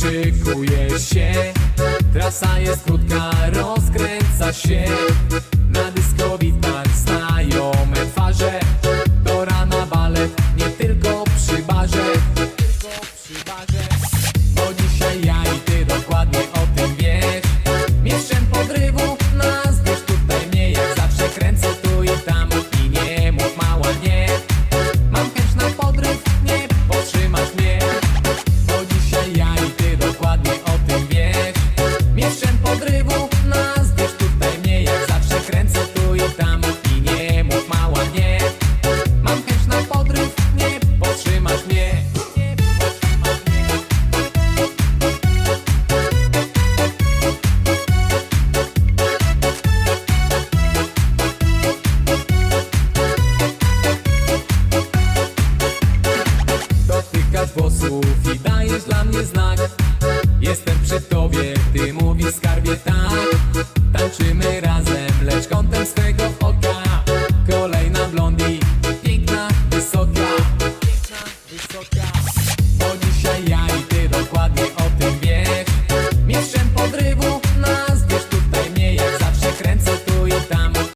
szykuje się. Trasa jest krótka, rozkręca się posłów i dajesz dla mnie znak. Jestem przy tobie, ty mówisz skarbie tak. Tańczymy razem.